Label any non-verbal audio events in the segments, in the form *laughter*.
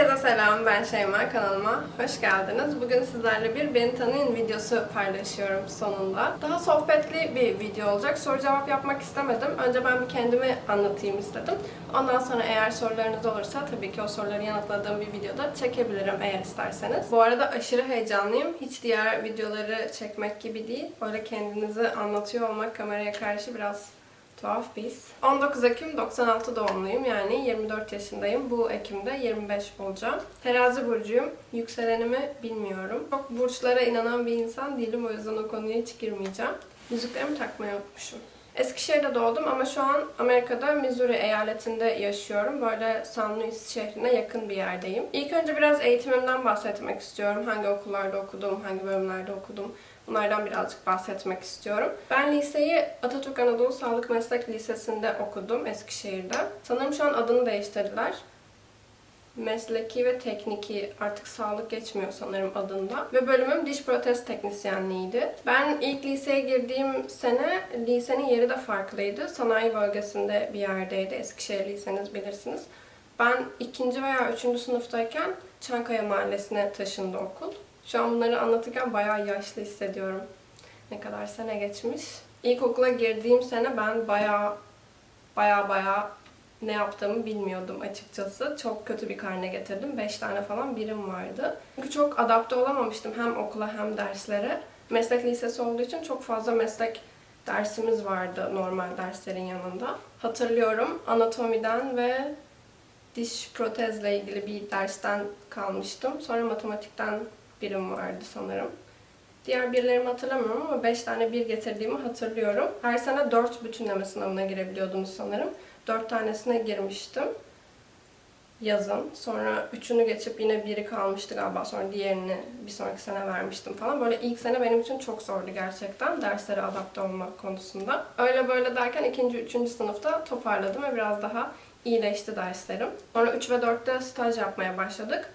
Herkese selam, ben Şeyma kanalıma hoş geldiniz. Bugün sizlerle bir beni tanıyın videosu paylaşıyorum sonunda. Daha sohbetli bir video olacak. Soru cevap yapmak istemedim. Önce ben bir kendimi anlatayım istedim. Ondan sonra eğer sorularınız olursa tabii ki o soruları yanıtladığım bir videoda çekebilirim eğer isterseniz. Bu arada aşırı heyecanlıyım. Hiç diğer videoları çekmek gibi değil. Böyle kendinizi anlatıyor olmak kameraya karşı biraz Tuhaf his. 19 Ekim 96 doğumluyum yani 24 yaşındayım. Bu Ekim'de 25 olacağım. Terazi burcuyum. Yükselenimi bilmiyorum. Çok burçlara inanan bir insan değilim o yüzden o konuya hiç girmeyeceğim. Yüzüklerimi takmayı unutmuşum. Eskişehir'de doğdum ama şu an Amerika'da Missouri eyaletinde yaşıyorum. Böyle San Luis şehrine yakın bir yerdeyim. İlk önce biraz eğitimimden bahsetmek istiyorum. Hangi okullarda okudum, hangi bölümlerde okudum. Bunlardan birazcık bahsetmek istiyorum. Ben liseyi Atatürk Anadolu Sağlık Meslek Lisesi'nde okudum Eskişehir'de. Sanırım şu an adını değiştirdiler. Mesleki ve tekniki artık sağlık geçmiyor sanırım adında. Ve bölümüm diş protez teknisyenliğiydi. Ben ilk liseye girdiğim sene lisenin yeri de farklıydı. Sanayi bölgesinde bir yerdeydi. Eskişehir liseniz bilirsiniz. Ben ikinci veya üçüncü sınıftayken Çankaya Mahallesi'ne taşındı okul. Şu an bunları anlatırken bayağı yaşlı hissediyorum. Ne kadar sene geçmiş. İlkokula girdiğim sene ben bayağı bayağı bayağı ne yaptığımı bilmiyordum açıkçası. Çok kötü bir karne getirdim. 5 tane falan birim vardı. Çünkü çok adapte olamamıştım hem okula hem derslere. Meslek lisesi olduğu için çok fazla meslek dersimiz vardı normal derslerin yanında. Hatırlıyorum anatomiden ve diş protezle ilgili bir dersten kalmıştım. Sonra matematikten birim vardı sanırım. Diğer birlerimi hatırlamıyorum ama 5 tane bir getirdiğimi hatırlıyorum. Her sene 4 bütünleme sınavına girebiliyordunuz sanırım. 4 tanesine girmiştim yazın. Sonra üçünü geçip yine biri kalmıştı galiba. Sonra diğerini bir sonraki sene vermiştim falan. Böyle ilk sene benim için çok zordu gerçekten. Derslere adapte olmak konusunda. Öyle böyle derken ikinci, üçüncü sınıfta toparladım ve biraz daha iyileşti derslerim. Sonra 3 ve 4'te staj yapmaya başladık.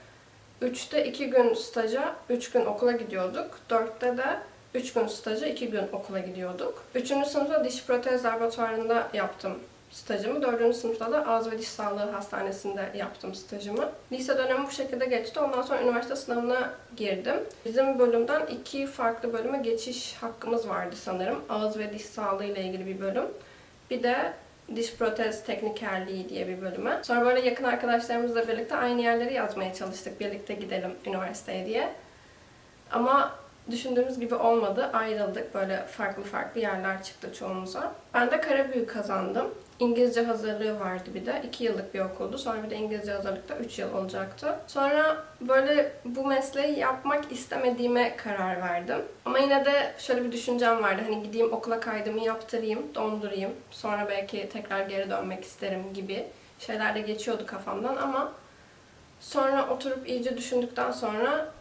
3'te 2 gün staja, 3 gün okula gidiyorduk. 4'te de 3 gün staja, 2 gün okula gidiyorduk. 3. sınıfta diş protez laboratuvarında yaptım stajımı. 4. sınıfta da ağız ve diş sağlığı hastanesinde yaptım stajımı. Lise dönemi bu şekilde geçti. Ondan sonra üniversite sınavına girdim. Bizim bölümden iki farklı bölüme geçiş hakkımız vardı sanırım. Ağız ve diş sağlığı ile ilgili bir bölüm. Bir de diş protez teknikerliği diye bir bölüme. Sonra böyle yakın arkadaşlarımızla birlikte aynı yerleri yazmaya çalıştık. Birlikte gidelim üniversiteye diye. Ama düşündüğümüz gibi olmadı. Ayrıldık. Böyle farklı farklı yerler çıktı çoğumuza. Ben de Karabüyü kazandım. İngilizce hazırlığı vardı bir de. 2 yıllık bir okuldu. Sonra bir de İngilizce hazırlıkta 3 yıl olacaktı. Sonra böyle bu mesleği yapmak istemediğime karar verdim. Ama yine de şöyle bir düşüncem vardı. Hani gideyim okula kaydımı yaptırayım, dondurayım. Sonra belki tekrar geri dönmek isterim gibi şeyler de geçiyordu kafamdan ama sonra oturup iyice düşündükten sonra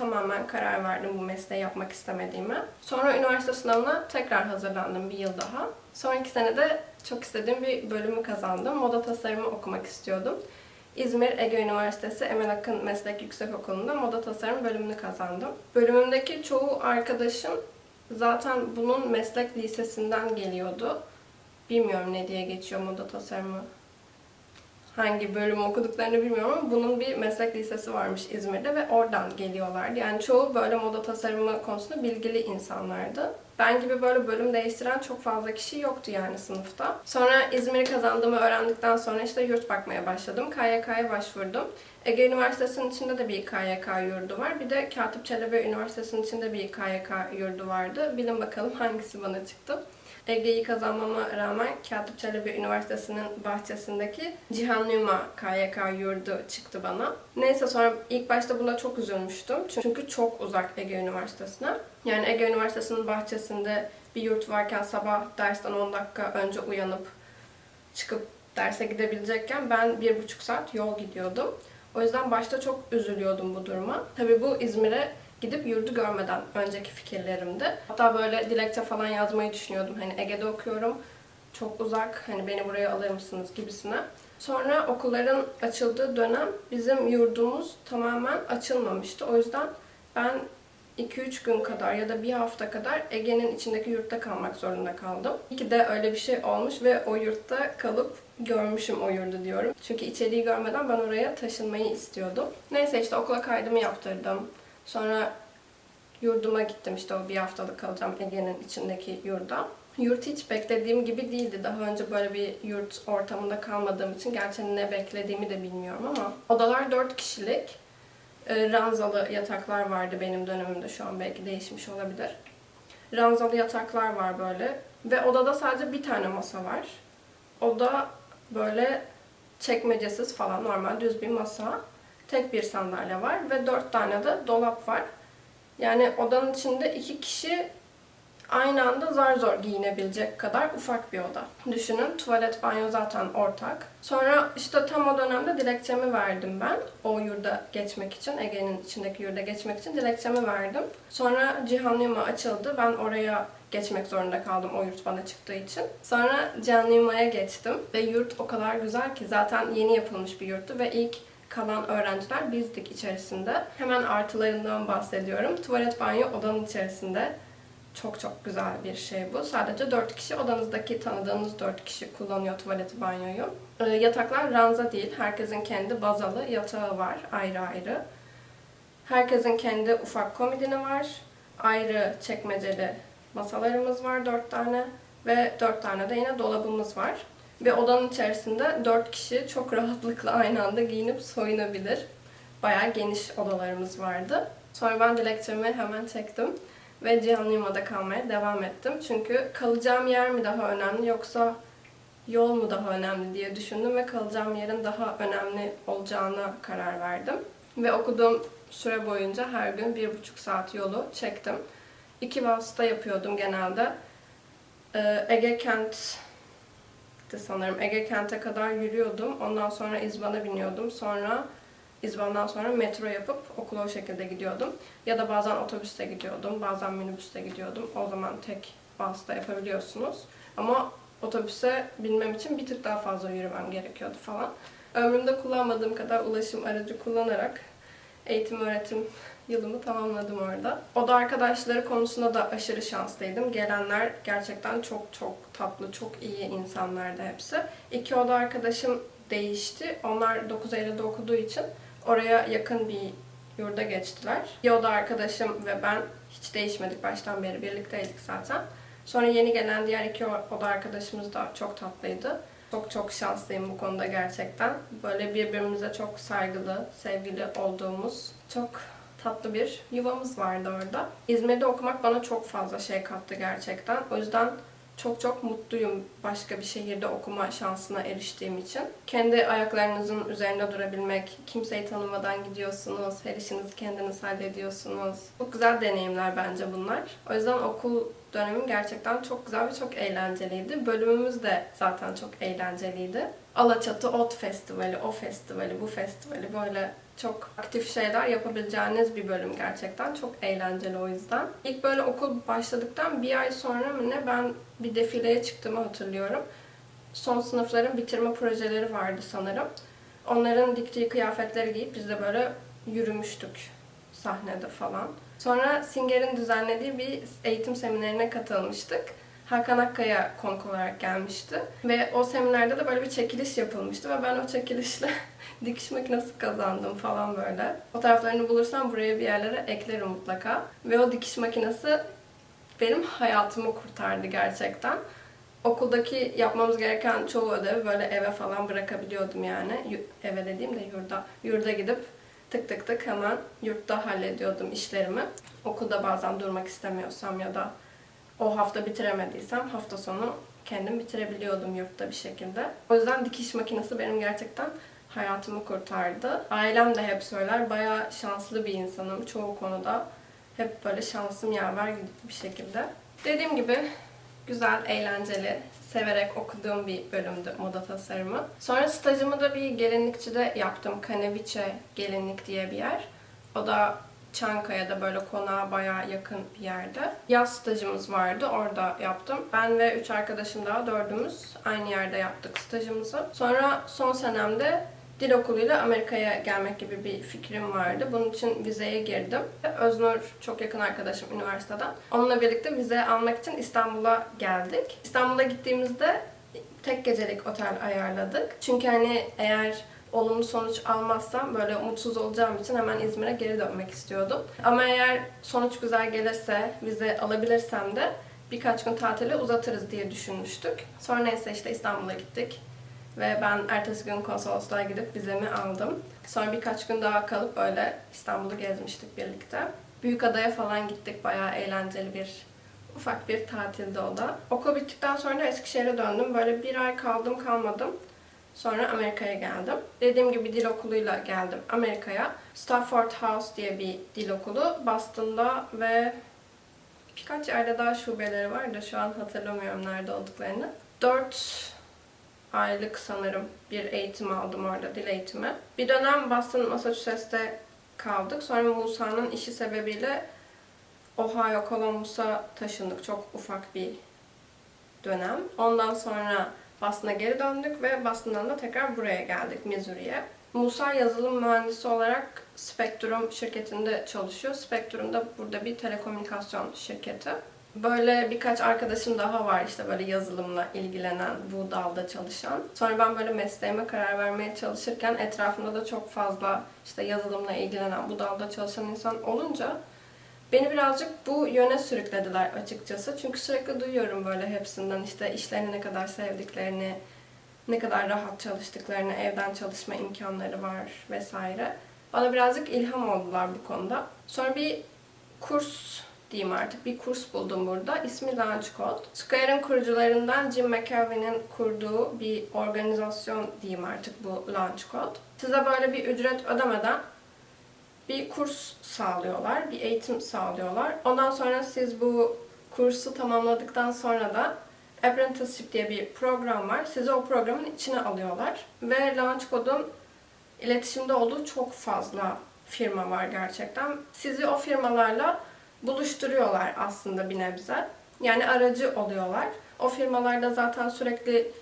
tamamen karar verdim bu mesleği yapmak istemediğime. Sonra üniversite sınavına tekrar hazırlandım bir yıl daha. Sonraki sene de çok istediğim bir bölümü kazandım. Moda tasarımı okumak istiyordum. İzmir Ege Üniversitesi Emel Akın Meslek Yüksekokulu'nda moda tasarım bölümünü kazandım. Bölümümdeki çoğu arkadaşım zaten bunun meslek lisesinden geliyordu. Bilmiyorum ne diye geçiyor moda tasarımı hangi bölüm okuduklarını bilmiyorum ama bunun bir meslek lisesi varmış İzmir'de ve oradan geliyorlardı. Yani çoğu böyle moda tasarımı konusunda bilgili insanlardı. Ben gibi böyle bölüm değiştiren çok fazla kişi yoktu yani sınıfta. Sonra İzmir'i kazandığımı öğrendikten sonra işte yurt bakmaya başladım. KYK'ya başvurdum. Ege Üniversitesi'nin içinde de bir KYK yurdu var. Bir de Katip Çelebi Üniversitesi'nin içinde bir KYK yurdu vardı. Bilin bakalım hangisi bana çıktı. Ege'yi kazanmama rağmen Katip Çelebi Üniversitesi'nin bahçesindeki Cihan Numa KYK yurdu çıktı bana. Neyse sonra ilk başta buna çok üzülmüştüm. Çünkü çok uzak Ege Üniversitesi'ne. Yani Ege Üniversitesi'nin bahçesinde bir yurt varken sabah dersten 10 dakika önce uyanıp çıkıp derse gidebilecekken ben bir buçuk saat yol gidiyordum. O yüzden başta çok üzülüyordum bu duruma. Tabii bu İzmir'e gidip yurdu görmeden önceki fikirlerimdi. Hatta böyle dilekçe falan yazmayı düşünüyordum. Hani Ege'de okuyorum, çok uzak, hani beni buraya alır mısınız gibisine. Sonra okulların açıldığı dönem bizim yurdumuz tamamen açılmamıştı. O yüzden ben 2-3 gün kadar ya da bir hafta kadar Ege'nin içindeki yurtta kalmak zorunda kaldım. İyi ki de öyle bir şey olmuş ve o yurtta kalıp görmüşüm o yurdu diyorum. Çünkü içeriği görmeden ben oraya taşınmayı istiyordum. Neyse işte okula kaydımı yaptırdım. Sonra yurduma gittim işte o bir haftalık kalacağım Ege'nin içindeki yurda. Yurt hiç beklediğim gibi değildi. Daha önce böyle bir yurt ortamında kalmadığım için gerçekten ne beklediğimi de bilmiyorum ama odalar 4 kişilik. E, ranzalı yataklar vardı benim dönemimde şu an belki değişmiş olabilir. Ranzalı yataklar var böyle ve odada sadece bir tane masa var. Oda böyle çekmecesiz falan normal düz bir masa. Tek bir sandalye var ve dört tane de dolap var. Yani odanın içinde iki kişi aynı anda zar zor giyinebilecek kadar ufak bir oda. Düşünün tuvalet banyo zaten ortak. Sonra işte tam o dönemde dilekçemi verdim ben. O yurda geçmek için, Ege'nin içindeki yurda geçmek için dilekçemi verdim. Sonra Cihan Yuma açıldı. Ben oraya geçmek zorunda kaldım o yurt bana çıktığı için. Sonra Cihan Yuma'ya geçtim ve yurt o kadar güzel ki zaten yeni yapılmış bir yurttu ve ilk kalan öğrenciler bizdik içerisinde. Hemen artılarından bahsediyorum. Tuvalet banyo odanın içerisinde. Çok çok güzel bir şey bu. Sadece 4 kişi, odanızdaki tanıdığınız 4 kişi kullanıyor tuvaleti, banyoyu. Ee, yataklar ranza değil. Herkesin kendi bazalı yatağı var ayrı ayrı. Herkesin kendi ufak komodini var. Ayrı çekmeceli masalarımız var 4 tane. Ve 4 tane de yine dolabımız var. Ve odanın içerisinde 4 kişi çok rahatlıkla aynı anda giyinip soyunabilir. Bayağı geniş odalarımız vardı. Sonra ben dilekçemi hemen çektim ve Cihan Yuma'da kalmaya devam ettim. Çünkü kalacağım yer mi daha önemli yoksa yol mu daha önemli diye düşündüm ve kalacağım yerin daha önemli olacağına karar verdim. Ve okuduğum süre boyunca her gün bir buçuk saat yolu çektim. İki vasıta yapıyordum genelde. Ee, Ege Kent sanırım. Ege Kent'e kadar yürüyordum. Ondan sonra İzban'a biniyordum. Sonra İzban'dan sonra metro yapıp okula o şekilde gidiyordum. Ya da bazen otobüste gidiyordum, bazen minibüste gidiyordum. O zaman tek vasıta yapabiliyorsunuz. Ama otobüse binmem için bir tık daha fazla yürümem gerekiyordu falan. Ömrümde kullanmadığım kadar ulaşım aracı kullanarak eğitim öğretim yılımı tamamladım orada. Oda arkadaşları konusunda da aşırı şanslıydım. Gelenler gerçekten çok çok tatlı, çok iyi insanlardı hepsi. İki oda arkadaşım değişti. Onlar 9 Eylül'de okuduğu için oraya yakın bir yurda geçtiler. Bir oda arkadaşım ve ben hiç değişmedik baştan beri birlikteydik zaten. Sonra yeni gelen diğer iki oda arkadaşımız da çok tatlıydı. Çok çok şanslıyım bu konuda gerçekten. Böyle birbirimize çok saygılı, sevgili olduğumuz çok tatlı bir yuvamız vardı orada. İzmir'de okumak bana çok fazla şey kattı gerçekten. O yüzden çok çok mutluyum başka bir şehirde okuma şansına eriştiğim için. Kendi ayaklarınızın üzerinde durabilmek, kimseyi tanımadan gidiyorsunuz, her işinizi kendiniz hallediyorsunuz. Çok güzel deneyimler bence bunlar. O yüzden okul dönemim gerçekten çok güzel ve çok eğlenceliydi. Bölümümüz de zaten çok eğlenceliydi. Alaçatı Ot Festivali, o festivali, bu festivali böyle çok aktif şeyler yapabileceğiniz bir bölüm gerçekten. Çok eğlenceli o yüzden. İlk böyle okul başladıktan bir ay sonra mı ne ben bir defileye çıktığımı hatırlıyorum. Son sınıfların bitirme projeleri vardı sanırım. Onların diktiği kıyafetleri giyip biz de böyle yürümüştük sahnede falan. Sonra Singer'in düzenlediği bir eğitim seminerine katılmıştık. Hakan Akkaya konuk olarak gelmişti. Ve o seminerde de böyle bir çekiliş yapılmıştı ve ben o çekilişle *laughs* dikiş makinesi kazandım falan böyle. Fotoğraflarını bulursam buraya bir yerlere eklerim mutlaka. Ve o dikiş makinesi benim hayatımı kurtardı gerçekten. Okuldaki yapmamız gereken çoğu ödevi böyle eve falan bırakabiliyordum yani. Eve dediğim de yurda. Yurda gidip tık tık tık hemen yurtta hallediyordum işlerimi. Okulda bazen durmak istemiyorsam ya da o hafta bitiremediysem hafta sonu kendim bitirebiliyordum yurtta bir şekilde. O yüzden dikiş makinesi benim gerçekten hayatımı kurtardı. Ailem de hep söyler bayağı şanslı bir insanım çoğu konuda. Hep böyle şansım yaver gidip bir şekilde. Dediğim gibi güzel, eğlenceli, severek okuduğum bir bölümdü moda tasarımı. Sonra stajımı da bir gelinlikçide yaptım. Kaneviçe Gelinlik diye bir yer. O da Çankaya'da böyle konağa bayağı yakın bir yerde. Yaz stajımız vardı. Orada yaptım. Ben ve üç arkadaşım daha dördümüz aynı yerde yaptık stajımızı. Sonra son senemde dil okuluyla Amerika'ya gelmek gibi bir fikrim vardı. Bunun için vizeye girdim. Öznur çok yakın arkadaşım üniversiteden. Onunla birlikte vize almak için İstanbul'a geldik. İstanbul'a gittiğimizde tek gecelik otel ayarladık. Çünkü hani eğer olumlu sonuç almazsam böyle mutsuz olacağım için hemen İzmir'e geri dönmek istiyordum. Ama eğer sonuç güzel gelirse, vize alabilirsem de birkaç gün tatili uzatırız diye düşünmüştük. Sonra neyse işte İstanbul'a gittik. Ve ben ertesi gün konsolosluğa gidip vizemi aldım. Sonra birkaç gün daha kalıp böyle İstanbul'u gezmiştik birlikte. Büyükada'ya falan gittik. Bayağı eğlenceli bir ufak bir tatilde o da. Okul bittikten sonra Eskişehir'e döndüm. Böyle bir ay kaldım kalmadım. Sonra Amerika'ya geldim. Dediğim gibi dil okuluyla geldim Amerika'ya. Stafford House diye bir dil okulu. Boston'da ve birkaç yerde daha şubeleri var da şu an hatırlamıyorum nerede olduklarını. 4 aylık sanırım bir eğitim aldım orada, dil eğitimi. Bir dönem Boston, Massachusetts'te kaldık. Sonra Musa'nın işi sebebiyle Ohio, Columbus'a taşındık. Çok ufak bir dönem. Ondan sonra Boston'a geri döndük ve Boston'dan da tekrar buraya geldik, Missouri'ye. Musa yazılım mühendisi olarak Spectrum şirketinde çalışıyor. Spectrum da burada bir telekomünikasyon şirketi. Böyle birkaç arkadaşım daha var işte böyle yazılımla ilgilenen, bu dalda çalışan. Sonra ben böyle mesleğime karar vermeye çalışırken etrafımda da çok fazla işte yazılımla ilgilenen, bu dalda çalışan insan olunca beni birazcık bu yöne sürüklediler açıkçası. Çünkü sürekli duyuyorum böyle hepsinden işte işlerini ne kadar sevdiklerini, ne kadar rahat çalıştıklarını, evden çalışma imkanları var vesaire. Bana birazcık ilham oldular bu konuda. Sonra bir kurs diyeyim artık bir kurs buldum burada. İsmi Launch Code. Square'ın kurucularından Jim McAvee'nin kurduğu bir organizasyon diyeyim artık bu Launch Code. Size böyle bir ücret ödemeden bir kurs sağlıyorlar, bir eğitim sağlıyorlar. Ondan sonra siz bu kursu tamamladıktan sonra da Apprenticeship diye bir program var. Sizi o programın içine alıyorlar. Ve Launch Code'un iletişimde olduğu çok fazla firma var gerçekten. Sizi o firmalarla buluşturuyorlar aslında bir nebze. Yani aracı oluyorlar. O firmalarda zaten sürekli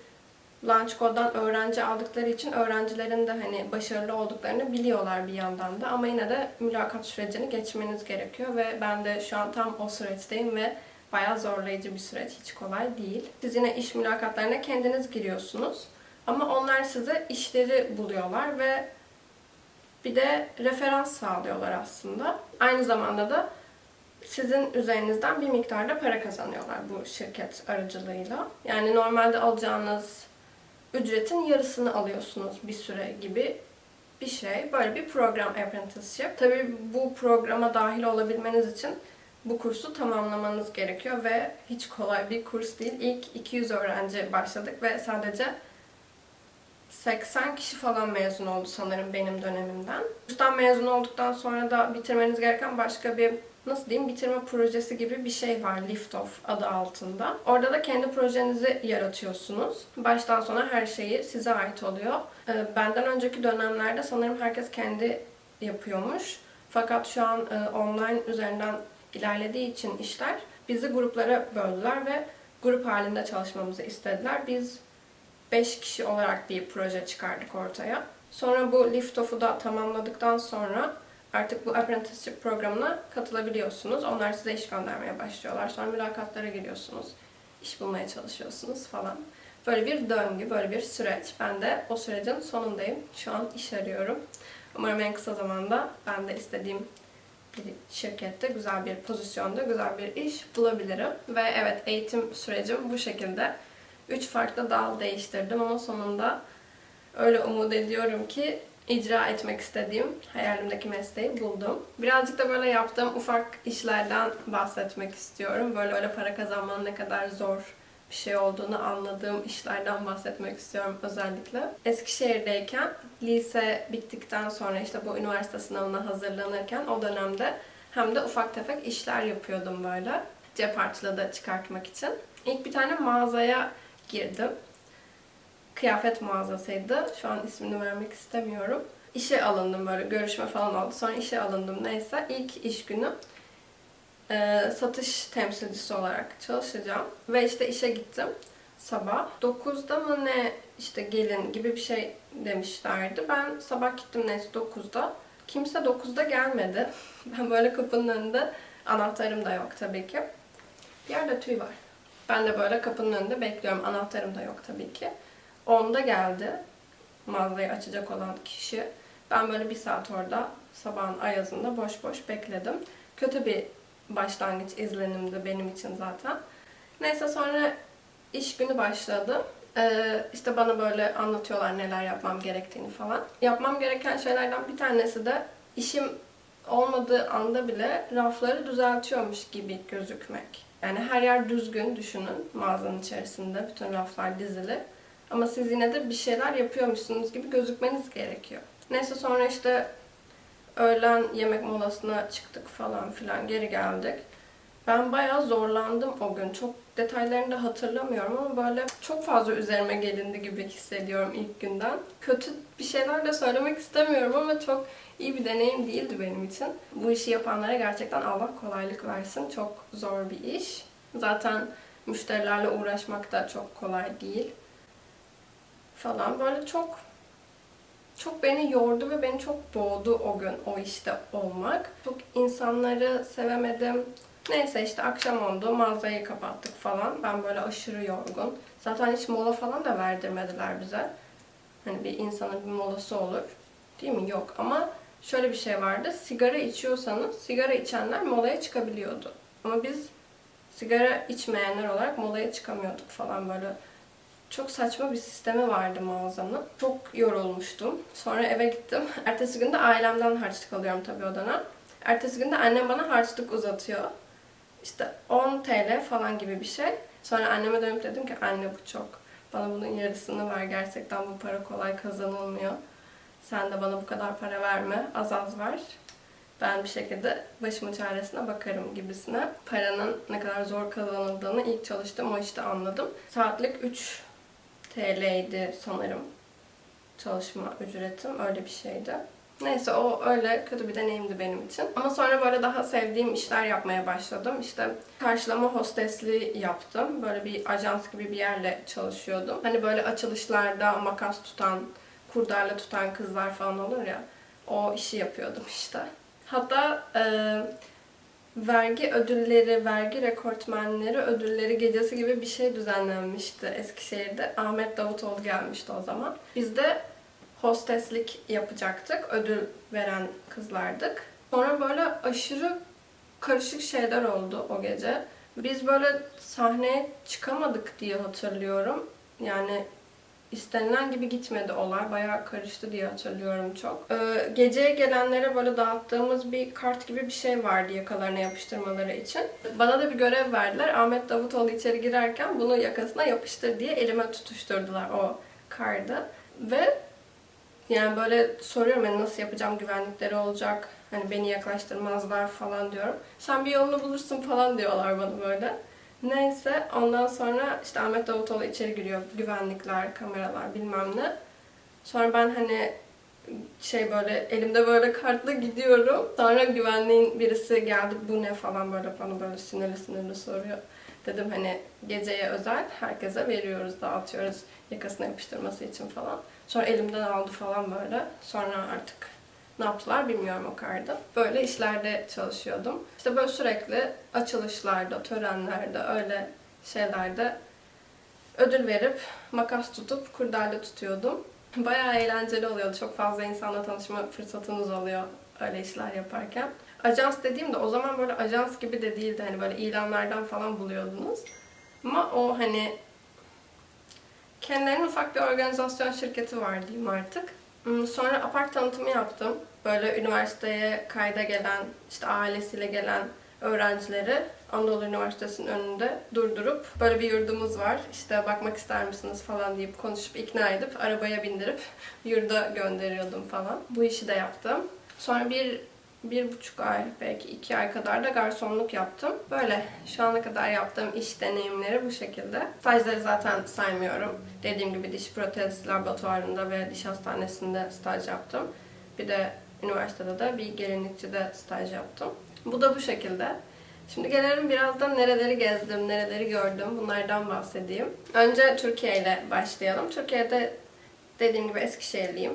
Launchcode'dan öğrenci aldıkları için öğrencilerin de hani başarılı olduklarını biliyorlar bir yandan da. Ama yine de mülakat sürecini geçmeniz gerekiyor ve ben de şu an tam o süreçteyim ve bayağı zorlayıcı bir süreç. Hiç kolay değil. Siz yine iş mülakatlarına kendiniz giriyorsunuz. Ama onlar size işleri buluyorlar ve bir de referans sağlıyorlar aslında. Aynı zamanda da sizin üzerinizden bir miktarda para kazanıyorlar bu şirket aracılığıyla. Yani normalde alacağınız ücretin yarısını alıyorsunuz bir süre gibi bir şey. Böyle bir program apprenticeship. Tabii bu programa dahil olabilmeniz için bu kursu tamamlamanız gerekiyor ve hiç kolay bir kurs değil. İlk 200 öğrenci başladık ve sadece 80 kişi falan mezun oldu sanırım benim dönemimden. Kurstan mezun olduktan sonra da bitirmeniz gereken başka bir nasıl diyeyim bitirme projesi gibi bir şey var Liftoff adı altında. Orada da kendi projenizi yaratıyorsunuz. Baştan sona her şeyi size ait oluyor. Ee, Benden önceki dönemlerde sanırım herkes kendi yapıyormuş. Fakat şu an e, online üzerinden ilerlediği için işler bizi gruplara böldüler ve grup halinde çalışmamızı istediler. Biz 5 kişi olarak bir proje çıkardık ortaya. Sonra bu Liftoff'u da tamamladıktan sonra artık bu apprenticeship programına katılabiliyorsunuz. Onlar size iş göndermeye başlıyorlar. Sonra mülakatlara giriyorsunuz. iş bulmaya çalışıyorsunuz falan. Böyle bir döngü, böyle bir süreç. Ben de o sürecin sonundayım. Şu an iş arıyorum. Umarım en kısa zamanda ben de istediğim bir şirkette, güzel bir pozisyonda, güzel bir iş bulabilirim. Ve evet eğitim sürecim bu şekilde. Üç farklı dal değiştirdim ama sonunda öyle umut ediyorum ki icra etmek istediğim hayalimdeki mesleği buldum. Birazcık da böyle yaptığım ufak işlerden bahsetmek istiyorum. Böyle öyle para kazanmanın ne kadar zor bir şey olduğunu anladığım işlerden bahsetmek istiyorum özellikle. Eskişehir'deyken lise bittikten sonra işte bu üniversite sınavına hazırlanırken o dönemde hem de ufak tefek işler yapıyordum böyle. Cep harçlığı da çıkartmak için. İlk bir tane mağazaya girdim kıyafet mağazasıydı. Şu an ismini vermek istemiyorum. İşe alındım böyle görüşme falan oldu. Sonra işe alındım neyse. İlk iş günü e, satış temsilcisi olarak çalışacağım. Ve işte işe gittim sabah. 9'da mı ne işte gelin gibi bir şey demişlerdi. Ben sabah gittim neyse 9'da. Kimse 9'da gelmedi. *laughs* Ben böyle kapının önünde anahtarım da yok tabii ki. Bir yerde tüy var. Ben de böyle kapının önünde bekliyorum. Anahtarım da yok tabii ki. Onda geldi mağazayı açacak olan kişi. Ben böyle bir saat orada sabahın ayazında boş boş bekledim. Kötü bir başlangıç izlenimdi benim için zaten. Neyse sonra iş günü başladı. Ee, işte bana böyle anlatıyorlar neler yapmam gerektiğini falan. Yapmam gereken şeylerden bir tanesi de işim olmadığı anda bile rafları düzeltiyormuş gibi gözükmek. Yani her yer düzgün düşünün mağazanın içerisinde. Bütün raflar dizili. Ama siz yine de bir şeyler yapıyormuşsunuz gibi gözükmeniz gerekiyor. Neyse sonra işte öğlen yemek molasına çıktık falan filan geri geldik. Ben bayağı zorlandım o gün. Çok detaylarını da hatırlamıyorum ama böyle çok fazla üzerime gelindi gibi hissediyorum ilk günden. Kötü bir şeyler de söylemek istemiyorum ama çok iyi bir deneyim değildi benim için. Bu işi yapanlara gerçekten Allah kolaylık versin. Çok zor bir iş. Zaten müşterilerle uğraşmak da çok kolay değil. Falan böyle çok çok beni yordu ve beni çok boğdu o gün o işte olmak. Çok insanları sevemedim. Neyse işte akşam oldu mağazayı kapattık falan. Ben böyle aşırı yorgun. Zaten hiç mola falan da verdirmediler bize. Hani bir insanın bir molası olur. Değil mi? Yok ama şöyle bir şey vardı. Sigara içiyorsanız sigara içenler molaya çıkabiliyordu. Ama biz sigara içmeyenler olarak molaya çıkamıyorduk falan böyle. Çok saçma bir sistemi vardı mağazanın. Çok yorulmuştum. Sonra eve gittim. Ertesi gün de ailemden harçlık alıyorum tabii o dönem. Ertesi gün de annem bana harçlık uzatıyor. İşte 10 TL falan gibi bir şey. Sonra anneme dönüp dedim ki anne bu çok. Bana bunun yarısını ver. Gerçekten bu para kolay kazanılmıyor. Sen de bana bu kadar para verme. Az az ver. Ben bir şekilde başımın çaresine bakarım gibisine. Paranın ne kadar zor kazanıldığını ilk çalıştığım o işte anladım. Saatlik 3 TL'ydi sanırım çalışma ücretim. Öyle bir şeydi. Neyse o öyle kötü bir deneyimdi benim için. Ama sonra böyle daha sevdiğim işler yapmaya başladım. İşte karşılama hostesliği yaptım. Böyle bir ajans gibi bir yerle çalışıyordum. Hani böyle açılışlarda makas tutan, kurdele tutan kızlar falan olur ya. O işi yapıyordum işte. Hatta e, vergi ödülleri, vergi rekortmenleri ödülleri gecesi gibi bir şey düzenlenmişti Eskişehir'de. Ahmet Davutoğlu gelmişti o zaman. Biz de hosteslik yapacaktık. Ödül veren kızlardık. Sonra böyle aşırı karışık şeyler oldu o gece. Biz böyle sahneye çıkamadık diye hatırlıyorum. Yani istenilen gibi gitmedi olay. Bayağı karıştı diye hatırlıyorum çok. Ee, geceye gelenlere böyle dağıttığımız bir kart gibi bir şey vardı yakalarına yapıştırmaları için. Bana da bir görev verdiler. Ahmet Davutoğlu içeri girerken bunu yakasına yapıştır diye elime tutuşturdular o kardı. Ve yani böyle soruyorum hani nasıl yapacağım güvenlikleri olacak. Hani beni yaklaştırmazlar falan diyorum. Sen bir yolunu bulursun falan diyorlar bana böyle. Neyse ondan sonra işte Ahmet Davutoğlu içeri giriyor. Güvenlikler, kameralar bilmem ne. Sonra ben hani şey böyle elimde böyle kartla gidiyorum. Sonra güvenliğin birisi geldi bu ne falan böyle bana böyle sinirli sinirli soruyor. Dedim hani geceye özel herkese veriyoruz, dağıtıyoruz yakasına yapıştırması için falan. Sonra elimden aldı falan böyle. Sonra artık ne yaptılar bilmiyorum o kardı. Böyle işlerde çalışıyordum. İşte böyle sürekli açılışlarda, törenlerde, öyle şeylerde ödül verip makas tutup kurdele tutuyordum. Bayağı eğlenceli oluyordu. Çok fazla insanla tanışma fırsatınız oluyor öyle işler yaparken. Ajans dediğimde o zaman böyle ajans gibi de değildi. Hani böyle ilanlardan falan buluyordunuz. Ama o hani kendilerinin ufak bir organizasyon şirketi var diyeyim artık. Hmm, Sonra apart tanıtımı yaptım. Böyle üniversiteye kayda gelen, işte ailesiyle gelen öğrencileri Anadolu Üniversitesi'nin önünde durdurup böyle bir yurdumuz var. İşte bakmak ister misiniz falan deyip konuşup ikna edip arabaya bindirip yurda gönderiyordum falan. Bu işi de yaptım. Sonra bir bir buçuk ay, belki iki ay kadar da garsonluk yaptım. Böyle şu ana kadar yaptığım iş deneyimleri bu şekilde. Stajları zaten saymıyorum. Dediğim gibi diş protez laboratuvarında ve diş hastanesinde staj yaptım. Bir de üniversitede de bir gelinlikçide staj yaptım. Bu da bu şekilde. Şimdi gelelim biraz da nereleri gezdim, nereleri gördüm bunlardan bahsedeyim. Önce Türkiye ile başlayalım. Türkiye'de dediğim gibi Eskişehirliyim.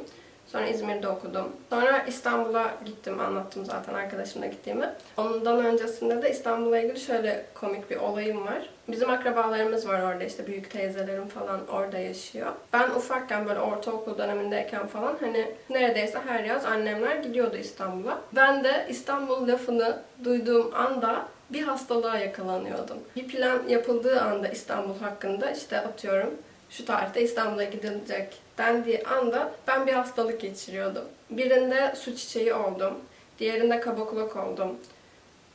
Sonra İzmir'de okudum. Sonra İstanbul'a gittim. Anlattım zaten arkadaşımla gittiğimi. Ondan öncesinde de İstanbul'la ilgili şöyle komik bir olayım var. Bizim akrabalarımız var orada işte büyük teyzelerim falan orada yaşıyor. Ben ufakken böyle ortaokul dönemindeyken falan hani neredeyse her yaz annemler gidiyordu İstanbul'a. Ben de İstanbul lafını duyduğum anda bir hastalığa yakalanıyordum. Bir plan yapıldığı anda İstanbul hakkında işte atıyorum şu tarihte İstanbul'a gidilecek dendiği anda ben bir hastalık geçiriyordum. Birinde su çiçeği oldum. Diğerinde kaba kulak oldum.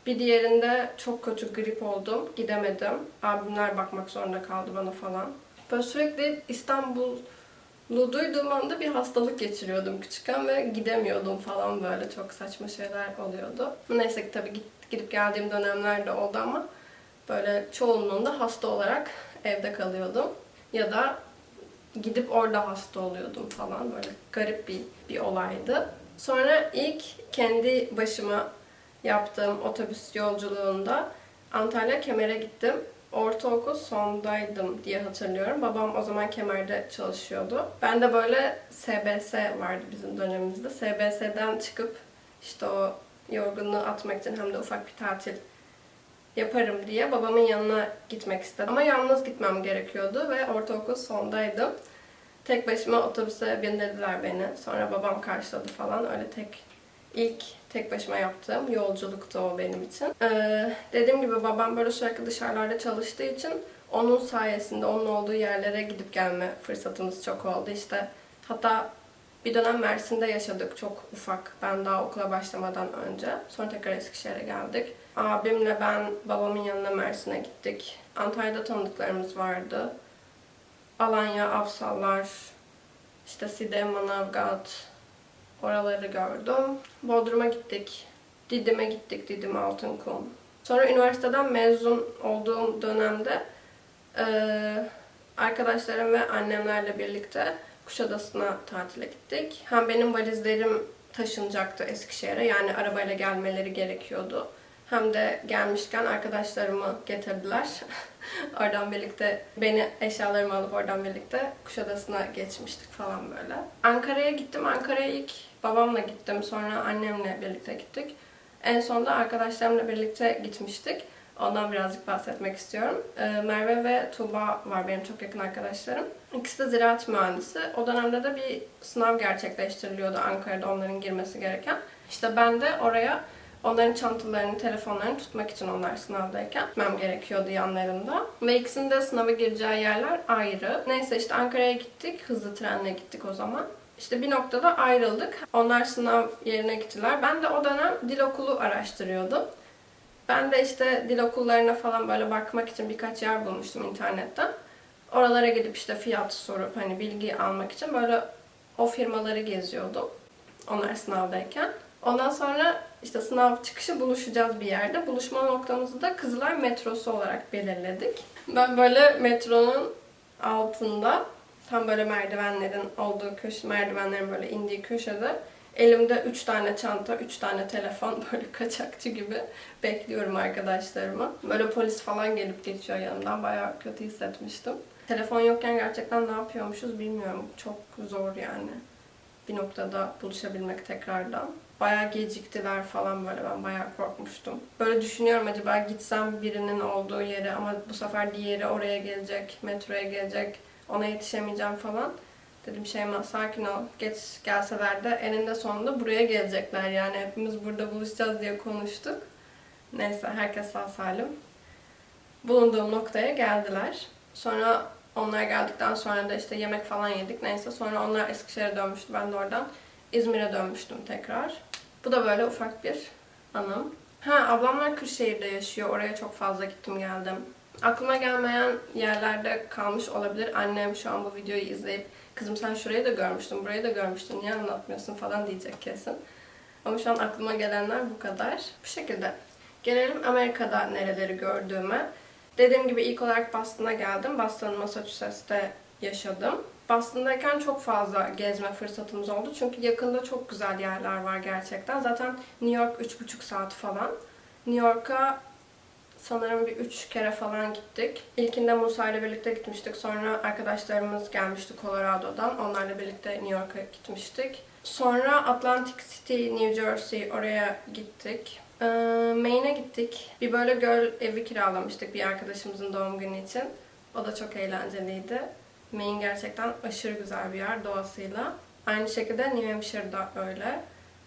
Bir diğerinde çok kötü grip oldum. Gidemedim. Abimler bakmak zorunda kaldı bana falan. Böyle sürekli İstanbul'u duyduğum anda bir hastalık geçiriyordum küçükken ve gidemiyordum falan böyle. Çok saçma şeyler oluyordu. Neyse ki tabii gidip geldiğim dönemler de oldu ama böyle çoğunluğunda hasta olarak evde kalıyordum. Ya da gidip orada hasta oluyordum falan böyle garip bir, bir olaydı. Sonra ilk kendi başıma yaptığım otobüs yolculuğunda Antalya Kemer'e gittim. Ortaokul sondaydım diye hatırlıyorum. Babam o zaman Kemer'de çalışıyordu. Ben de böyle SBS vardı bizim dönemimizde. SBS'den çıkıp işte o yorgunluğu atmak için hem de ufak bir tatil yaparım diye babamın yanına gitmek istedim. Ama yalnız gitmem gerekiyordu ve ortaokul sondaydım. Tek başıma otobüse bindirdiler beni. Sonra babam karşıladı falan. Öyle tek ilk tek başıma yaptığım yolculuktu o benim için. Ee, dediğim gibi babam böyle sürekli dışarılarda çalıştığı için onun sayesinde onun olduğu yerlere gidip gelme fırsatımız çok oldu. İşte hatta bir dönem Mersin'de yaşadık çok ufak. Ben daha okula başlamadan önce. Sonra tekrar Eskişehir'e geldik. Abimle ben babamın yanına Mersin'e gittik. Antalya'da tanıdıklarımız vardı. Alanya, Afsallar, işte Side, Manavgat, oraları gördüm. Bodrum'a gittik. Didim'e gittik, Didim Altınkum. Sonra üniversiteden mezun olduğum dönemde eee, arkadaşlarım ve annemlerle birlikte Kuşadası'na tatile gittik. Hem benim valizlerim taşınacaktı Eskişehir'e yani arabayla gelmeleri gerekiyordu. Hem de gelmişken arkadaşlarımı getirdiler. *laughs* oradan birlikte beni eşyalarımı alıp oradan birlikte Kuşadası'na geçmiştik falan böyle. Ankara'ya gittim. Ankara'ya ilk babamla gittim. Sonra annemle birlikte gittik. En sonunda arkadaşlarımla birlikte gitmiştik. Ondan birazcık bahsetmek istiyorum. Ee, Merve ve Tuğba var benim çok yakın arkadaşlarım. İkisi de ziraat mühendisi. O dönemde de bir sınav gerçekleştiriliyordu Ankara'da onların girmesi gereken. İşte ben de oraya onların çantalarını, telefonlarını tutmak için onlar sınavdayken gitmem gerekiyordu yanlarında. Ve ikisinin de sınava gireceği yerler ayrı. Neyse işte Ankara'ya gittik. Hızlı trenle gittik o zaman. İşte bir noktada ayrıldık. Onlar sınav yerine gittiler. Ben de o dönem dil okulu araştırıyordum. Ben de işte dil okullarına falan böyle bakmak için birkaç yer bulmuştum internetten. Oralara gidip işte fiyat sorup hani bilgi almak için böyle o firmaları geziyordum. Onlar sınavdayken. Ondan sonra işte sınav çıkışı buluşacağız bir yerde. Buluşma noktamızı da Kızılay metrosu olarak belirledik. Ben böyle metronun altında tam böyle merdivenlerin olduğu köşe, merdivenlerin böyle indiği köşede elimde 3 tane çanta, 3 tane telefon *laughs* böyle kaçakçı gibi bekliyorum arkadaşlarımı. Böyle polis falan gelip geçiyor yanımdan. Bayağı kötü hissetmiştim. Telefon yokken gerçekten ne yapıyormuşuz bilmiyorum. Çok zor yani. Bir noktada buluşabilmek tekrardan. Bayağı geciktiler falan böyle ben bayağı korkmuştum. Böyle düşünüyorum acaba gitsem birinin olduğu yere ama bu sefer diğeri oraya gelecek, metroya gelecek, ona yetişemeyeceğim falan. Dedim Şeyma sakin ol. Geç gelseler de eninde sonunda buraya gelecekler. Yani hepimiz burada buluşacağız diye konuştuk. Neyse herkes sağ salim. Bulunduğum noktaya geldiler. Sonra onlar geldikten sonra da işte yemek falan yedik. Neyse sonra onlar Eskişehir'e dönmüştü. Ben de oradan İzmir'e dönmüştüm tekrar. Bu da böyle ufak bir anım. Ha ablamlar Kırşehir'de yaşıyor. Oraya çok fazla gittim geldim. Aklıma gelmeyen yerlerde kalmış olabilir. Annem şu an bu videoyu izleyip kızım sen şurayı da görmüştün, burayı da görmüştün, niye anlatmıyorsun falan diyecek kesin. Ama şu an aklıma gelenler bu kadar. Bu şekilde. Gelelim Amerika'da nereleri gördüğüme. Dediğim gibi ilk olarak Boston'a geldim. Boston, Massachusetts'te yaşadım. Boston'dayken çok fazla gezme fırsatımız oldu. Çünkü yakında çok güzel yerler var gerçekten. Zaten New York 3,5 saat falan. New York'a sanırım bir üç kere falan gittik. İlkinde Musa ile birlikte gitmiştik. Sonra arkadaşlarımız gelmişti Colorado'dan. Onlarla birlikte New York'a gitmiştik. Sonra Atlantic City, New Jersey oraya gittik. Ee, Maine'e gittik. Bir böyle göl evi kiralamıştık bir arkadaşımızın doğum günü için. O da çok eğlenceliydi. Maine gerçekten aşırı güzel bir yer doğasıyla. Aynı şekilde New Hampshire'da öyle.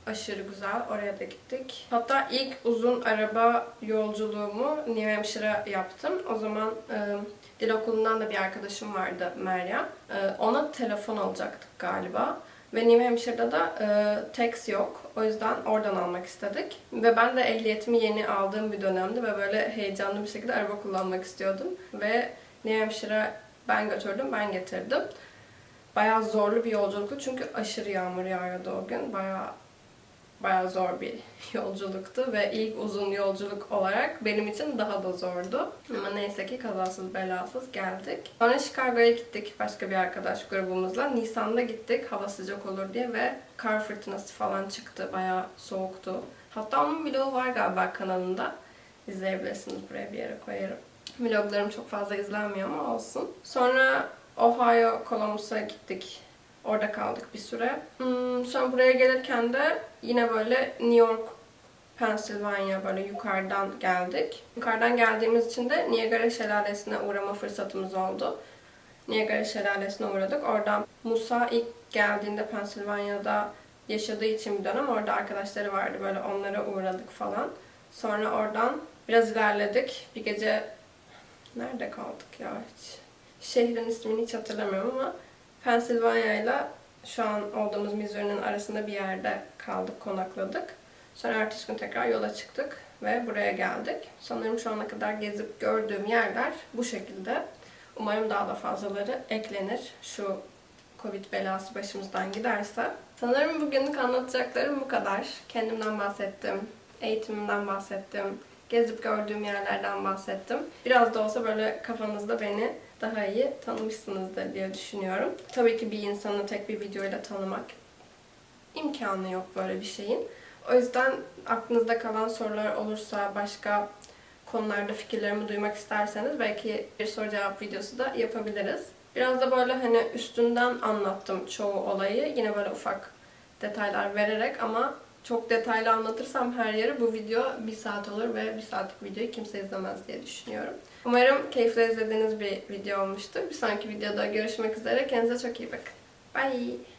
Aşırı güzel. Oraya da gittik. Hatta ilk uzun araba yolculuğumu New Hampshire'a yaptım. O zaman e, dil okulundan da bir arkadaşım vardı Meryem. E, ona telefon alacaktık galiba. Ve New Hampshire'da da e, tax yok. O yüzden oradan almak istedik. Ve ben de ehliyetimi yeni aldığım bir dönemdi ve böyle heyecanlı bir şekilde araba kullanmak istiyordum. Ve New Hampshire'a ben götürdüm, ben getirdim. Bayağı zorlu bir yolculuktu çünkü aşırı yağmur yağıyordu o gün. Bayağı bayağı zor bir *laughs* yolculuktu ve ilk uzun yolculuk olarak benim için daha da zordu. Ama neyse ki kazasız belasız geldik. Sonra Chicago'ya gittik başka bir arkadaş grubumuzla. Nisan'da gittik hava sıcak olur diye ve kar fırtınası falan çıktı. Bayağı soğuktu. Hatta onun vlogu var galiba kanalında. İzleyebilirsiniz buraya bir yere koyarım. Vloglarım çok fazla izlenmiyor ama olsun. Sonra Ohio, Columbus'a gittik. Orada kaldık bir süre. Hmm, sonra buraya gelirken de yine böyle New York, Pennsylvania böyle yukarıdan geldik. Yukarıdan geldiğimiz için de Niagara Şelalesi'ne uğrama fırsatımız oldu. Niagara Şelalesi'ne uğradık. Oradan Musa ilk geldiğinde Pennsylvania'da yaşadığı için bir dönem orada arkadaşları vardı. Böyle onlara uğradık falan. Sonra oradan biraz ilerledik. Bir gece nerede kaldık ya hiç? Şehrin ismini hiç hatırlamıyorum ama Pennsylvania ile şu an olduğumuz Missouri'nin arasında bir yerde kaldık, konakladık. Sonra ertesi gün tekrar yola çıktık ve buraya geldik. Sanırım şu ana kadar gezip gördüğüm yerler bu şekilde. Umarım daha da fazlaları eklenir. Şu Covid belası başımızdan giderse. Sanırım bugünlük anlatacaklarım bu kadar. Kendimden bahsettim, eğitimimden bahsettim, gezip gördüğüm yerlerden bahsettim. Biraz da olsa böyle kafanızda beni daha iyi tanımışsınızdır diye düşünüyorum. Tabii ki bir insanı tek bir videoyla tanımak imkanı yok böyle bir şeyin. O yüzden aklınızda kalan sorular olursa, başka konularda fikirlerimi duymak isterseniz belki bir soru cevap videosu da yapabiliriz. Biraz da böyle hani üstünden anlattım çoğu olayı. Yine böyle ufak detaylar vererek ama çok detaylı anlatırsam her yeri bu video bir saat olur ve bir saatlik videoyu kimse izlemez diye düşünüyorum. Umarım keyifle izlediğiniz bir video olmuştur. Bir sonraki videoda görüşmek üzere. Kendinize çok iyi bakın. Bye.